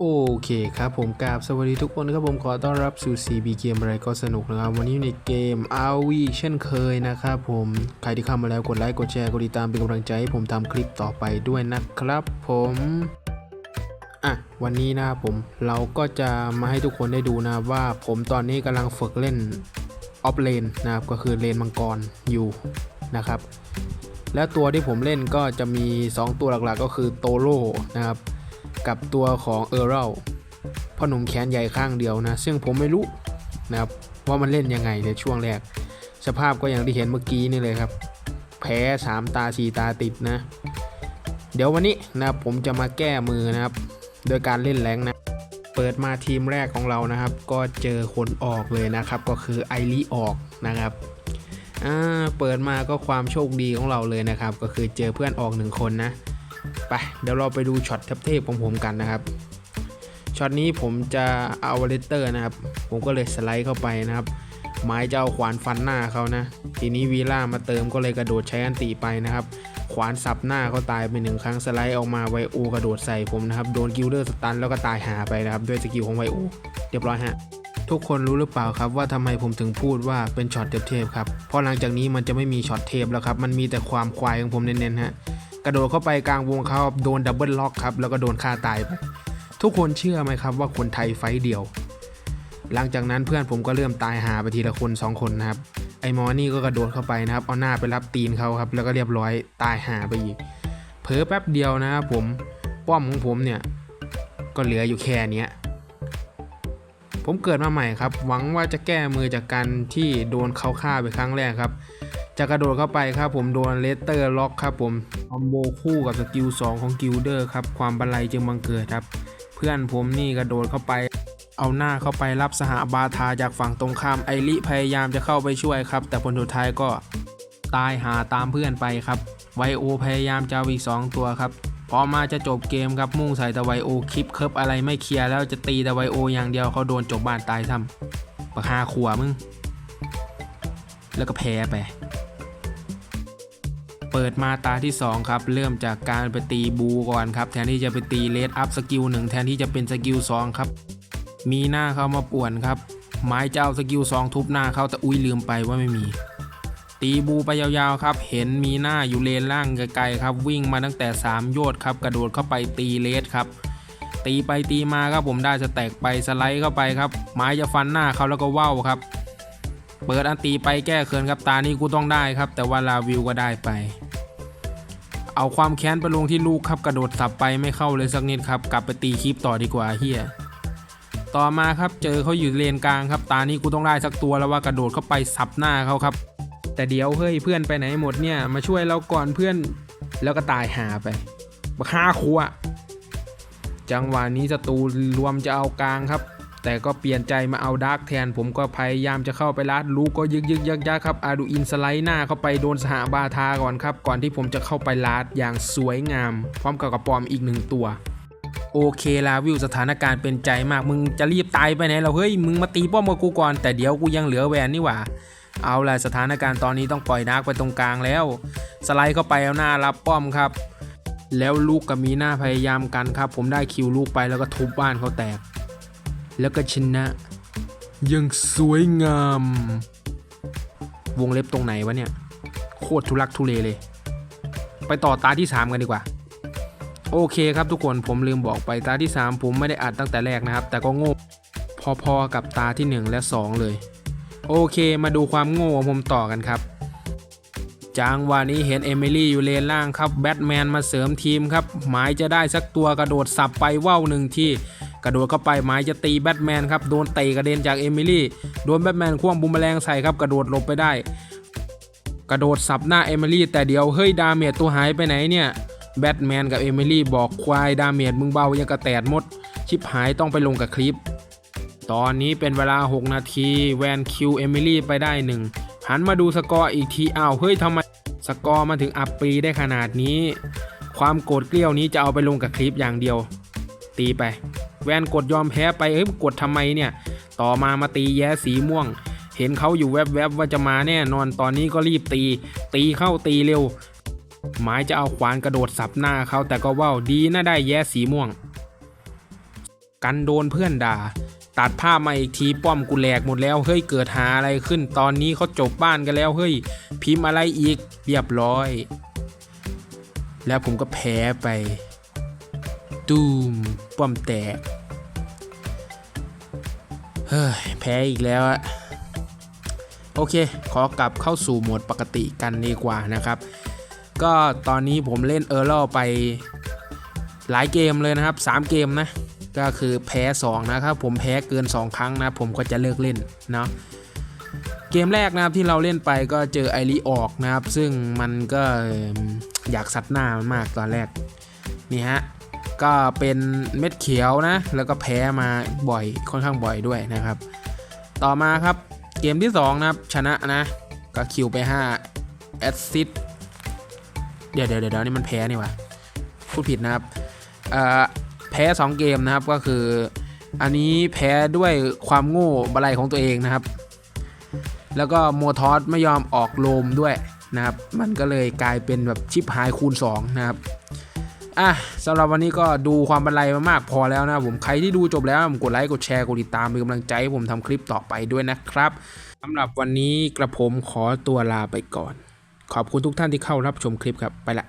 โอเคครับผมกราบสวัสดีทุกคนครับผมขอต้อนรับสู่ CB เกมอะไรก็สนุกนะครับ วันนี้อยู่ในเกม RV เช่นเคยนะครับผมใครที่เข้ามาแล้วกดไลค์กดแชร์กดติดตามเป็นกำลังใจให้ผมทำคลิปต่อไปด้วยนะครับผมอะวันนี้นะครับผมเราก็จะมาให้ทุกคนได้ดูนะว่าผมตอนนี้กำลังฝึกเล่นออฟเลนนะครับก็คือเลนมังกรอยู่นะครับ และตัวที่ผมเล่นก็จะมี 2 ตัวหลักๆ ก็คือโตโร่นะครับ กับตัวของเออร์เรลพ่อหนุ่มแขนใหญ่ข้างเดียวนะ ซึ่งผมไม่รู้นะครับว่ามันเล่นยังไงในช่วงแรก สภาพก็อย่างที่เห็นเมื่อกี้นี่เลยครับ แพ้สามตาสีตาติดนะ เดี๋ยววันนี้นะครับผมจะมาแก้มือนะครับ โดยการเล่นแรงนะ เปิดมาทีมแรกของเรานะครับ ก็เจอคนออกเลยนะครับ ก็คือไอริออกนะครับเปิดมาก็ความโชคดีของเราเลยนะครับ ก็คือเจอเพื่อนออกหนึ่งคนนะ ไปเดี๋ยวเราไปดูช็อตเทพๆของผมกันนะครับช็อตนี้ผมจะเอาเลตเตอร์นะครับ ผมก็เลยสไลด์เข้าไปนะครับไม้จะเอาขวานฟันหน้าเขานะ ทีนี้วีล่ามาเติมก็เลยกระโดดใช้อันติไปนะครับ ขวานสับหน้าเขาตายไปหนึ่งครั้งสไลด์ออกมาไวโอกระโดดใส่ผมนะครับโดนกิลเดอร์สตันแล้วก็ตายหาไปนะครับ ด้วยสกิลของไวโอเรียบร้อยฮะทุกคนรู้หรือเปล่าครับว่าทำไมผมถึงพูดว่าเป็นช็อตเทพครับเพราะหลังจากนี้มันจะไม่มีช็อตเทพแล้วครับมันมีแต่ความควายของผมเน้นๆฮะ กระโดดเข้าไปกลางวงเขาโดนดับเบิลล็อกครับแล้วก็โดนฆ่าตายไปทุกคนเชื่อไหมครับว่าคนไทยไฟเดียว หลังจากนั้นเพื่อนผมก็เริ่มตายหาไปทีละคนสองคนนะครับไอ้มอนี่ก็กระโดดเข้าไปนะครับเอาหน้าไปรับตีนเขาครับแล้วก็เรียบร้อยตายหาไปอีกเผลอแป๊บเดียวนะครับผมป้อมของผมเนี่ยก็เหลืออยู่แค่เนี้ยผมเกิดมาใหม่ครับ หวังว่าจะแก้มือจากการที่โดนเขาฆ่าไปครั้งแรกครับ จะกระโดดเข้าไปครับผมโดนเลสเตอร์ล็อกครับผมคอมโบคู่กับสกิล2ของกิลเดอร์ครับความบันไลจึงบังเกิดครับ เพื่อนผมนี่กระโดดเข้าไป เอาหน้าเข้าไปรับสหบาทาจากฝั่งตรงข้ามไอริพยายามจะเข้าไปช่วยครับ แต่ผลสุดท้ายก็ตายหาตามเพื่อนไปครับไวโอพยายามจะเอาอีก2ตัวครับพอมาจะจบเกมครับมุ่งใส่ต่ไวโอคลิปเคิร์ฟอะไรไม่เคลียร์แล้วจะตีต่ไวโออย่างเดียวเขาโดนจบบ้านตายซ้ำปะคาขัวมึง แล้วก็แพ้ไป เปิดมาตาที่ 2 ครับ เริ่มจากการไปตีบูก่อนครับ แทนที่จะไปตีเลดอัพสกิลหนึ่งแทนที่จะเป็นสกิล2ครับ มีหน้าเข้ามาป่วนครับ ไม้เจ้าสกิล2ทุบหน้าเขาแต่อุ้ยลืมไปว่าไม่มี ตีบูไปยาวๆครับ เห็นมีหน้าอยู่เลนล่างไกลๆครับ วิ่งมาตั้งแต่ 3 โยชน์ครับ กระโดดเข้าไปตีเลสครับตีไปตีมาครับผมได้สแตกไปสไลด์เข้าไปครับ ไม้จะฟันหน้าเขาแล้วก็ว่าวครับ เปิดอันตีไปแก้เขินครับตานี้กูต้องได้ครับ แต่ว่าลาวิวก็ได้ไป เอาความแค้นไปลงที่ลูกครับกระโดดสับไปไม่เข้าเลยสักนิดครับ กลับไปตีคลิปต่อดีกว่าเฮียต่อมาครับเจอเขาอยู่เลนกลางครับ ตานี้กูต้องได้สักตัวแล้วว่ากระโดดเข้าไปสับหน้าเขาครับ แต่เดี๋ยวเฮ้ยเพื่อนไปไหนหมดเนี่ยมาช่วยเราก่อนเพื่อนแล้วก็ตายหาไปบักฆ่าครัวจังหวะนี้ศัตรูรวมจะเอากลางครับ แต่ก็เปลี่ยนใจมาเอาดาร์กแทน ผมก็พยายามจะเข้าไปลัดลูกก็ยึกยึกยักยักครับอาดูอินสไลด์หน้าเข้าไปโดนสหบาทาก่อนครับ ก่อนที่ผมจะเข้าไปลัดอย่างสวยงาม พร้อมกับกระปอมอีกหนึ่งตัวโอเคลาวิวสถานการณ์เป็นใจมากมึงจะรีบตายไปไหนเราเฮ้ยมึงมาตีป้อมกับกูก่อนแต่เดี๋ยวกูยังเหลือแวนนี่หว่าเอาล่ะสถานการณ์ตอนนี้ต้องปล่อยดาร์กไปตรงกลางแล้ว สไลด์เข้าไปเอาหน้ารับป้อมครับ แล้วลูกกับมีหน้าพยายามกันครับ ผมได้คิวลูกไปแล้วก็ทุบบ้านเขาแตก แล้วก็ชนะยังสวยงาม วงเล็บตรงไหนวะเนี่ย โคตรทุลักทุเลเลย ไปต่อตาที่ 3 กันดีกว่า โอเคครับทุกคนผมลืมบอกไปตาที่ 3 ผมไม่ได้อัดตั้งแต่แรกนะครับ แต่ก็โง่พอๆกับตาที่ 1 และ 2 เลย โอเคมาดูความโง่ของผมต่อกันครับ จังวะนี้เห็นเอมิลี่อยู่เลนล่างครับแบทแมนมาเสริมทีมครับหมายจะได้สักตัวกระโดดสับไปว่าวหนึ่งที่กระโดดเข้าไปหมายจะตีแบทแมนครับโดนเตะกระเด็นจากเอมิลี่โดนแบทแมนควงบุมแมลงใส่ครับกระโดดหลบไปได้ กระโดดสับหน้าเอมิลี่แต่เดี๋ยวเฮ้ยดาเมจตัวหายไปไหนเนี่ยแบทแมนกับเอมิลี่บอกควายดาเมจมึงเบายังกระแตดหมด ชิปหายต้องไปลงกับคลิป ตอนนี้เป็นเวลา 6 นาทีแวนคิวเอมิลี่ไปได้หนึ่ง หันมาดูสกอร์อีกทีอ้าวเฮ้ยทำไมสกอร์มาถึงอัปปีได้ขนาดนี้ ความโกรธเกลี้ยวนี้จะเอาไปลงกับคลิปอย่างเดียว ตีไป แวนกดยอมแพ้ไปเอ้ยกดทำไมเนี่ย ต่อมามาตีแย้สีม่วง เห็นเขาอยู่แวบๆว่าจะมาแน่นอนตอนนี้ก็รีบตี ตีเข้าตีเร็ว หมายจะเอาขวานกระโดดสับหน้าเขาแต่ก็ว่าวดีนะได้แย้สีม่วง กันโดนเพื่อนด่า ตัดภาพมาอีกทีป้อมกูแหลกหมดแล้วเฮ้ยเกิดหาอะไรขึ้น ตอนนี้เขาจบบ้านกันแล้วเฮ้ยพิมพ์อะไรอีกเรียบร้อย แล้วผมก็แพ้ไป ตูมป้อมแตกเฮ้ยแพ้อีกแล้วอะโอเค ขอกลับเข้าสู่โหมดปกติกันดีกว่านะครับ ก็ตอนนี้ผมเล่นเออร์ลไปหลายเกมเลยนะครับ 3 เกมนะ ก็คือแพ้2นะครับผมแพ้เกิน 2 ครั้งนะผมก็จะเลิกเล่นเนาะเกมแรกนะครับที่เราเล่นไปก็เจอไอรีออกนะครับ ซึ่งมันก็อยากสัดหน้ามันมากตอนแรกนี่ฮะก็เป็นเม็ดเขียวนะ แล้วก็แพ้มาบ่อยค่อนข้างบ่อยด้วยนะครับ ต่อมาครับเกมที่ 2 นะครับ ชนะนะ ก็คิวไป5แอสซิดเดี๋ยวเดี๋ยวเดี๋ยวนี่มันแพ้นี่วะพูดผิดนะครับอ่อแพ้ 2 เกมนะครับก็คือ อันนี้แพ้ด้วยความโง่บะไรของตัวเองนะครับ แล้วก็โมทอสไม่ยอมออกโลมด้วยนะครับ มันก็เลยกลายเป็นแบบชิปหายคูณ 2 นะครับอะสำหรับวันนี้ก็ดูความบรรลัยมามากพอแล้วนะผมใครที่ดูจบแล้วผมกดไลค์กดแชร์กดติดตามเป็นกำลังใจให้ผมทำคลิปต่อไปด้วยนะครับสำหรับวันนี้กระผมขอตัวลาไปก่อน ขอบคุณทุกท่านที่เข้ารับชมคลิปครับไปละ